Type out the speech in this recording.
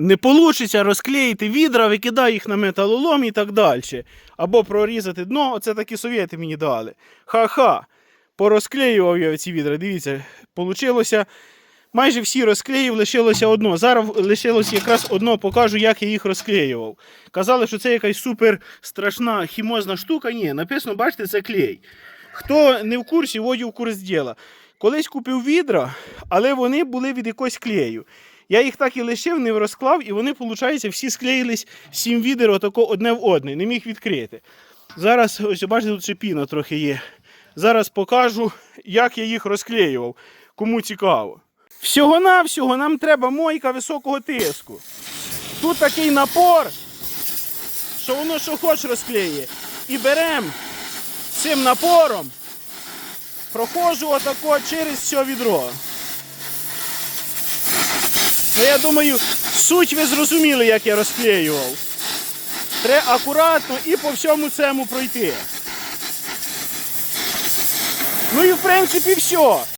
не вийде розклеїти відра, викидаю їх на металолом і так далі. Або прорізати дно, оце такі совєти мені дали. Ха-ха. Порозклеював я ці відра. Дивіться, получилося. Майже всі розклеїв, лишилося одно. Зараз лишилося якраз одно, покажу, як я їх розклеював. Казали, що це якась супер страшна хімозна штука. Ні, написано, бачите, це клей. Хто не в курсі, вводю в курс діла. Колись купив відра, але вони були від якогось клею. Я їх так і лишив, не розклав, і вони, виходить, всі склеїлись сім відер отако одне в одне, не міг відкрити. Зараз, ось бачите, тут ще піна трохи є. Зараз покажу, як я їх розклеював. Кому цікаво. Всього-навсього нам треба мойка високого тиску. Тут такий напор, що воно що хоч розклеє. І беремо цим напором, проходжу отако через все відро. Ну, я думаю, суть ви зрозуміли, як я розклеював. Треба акуратно і по всьому цьому пройти. Ну і в принципі все.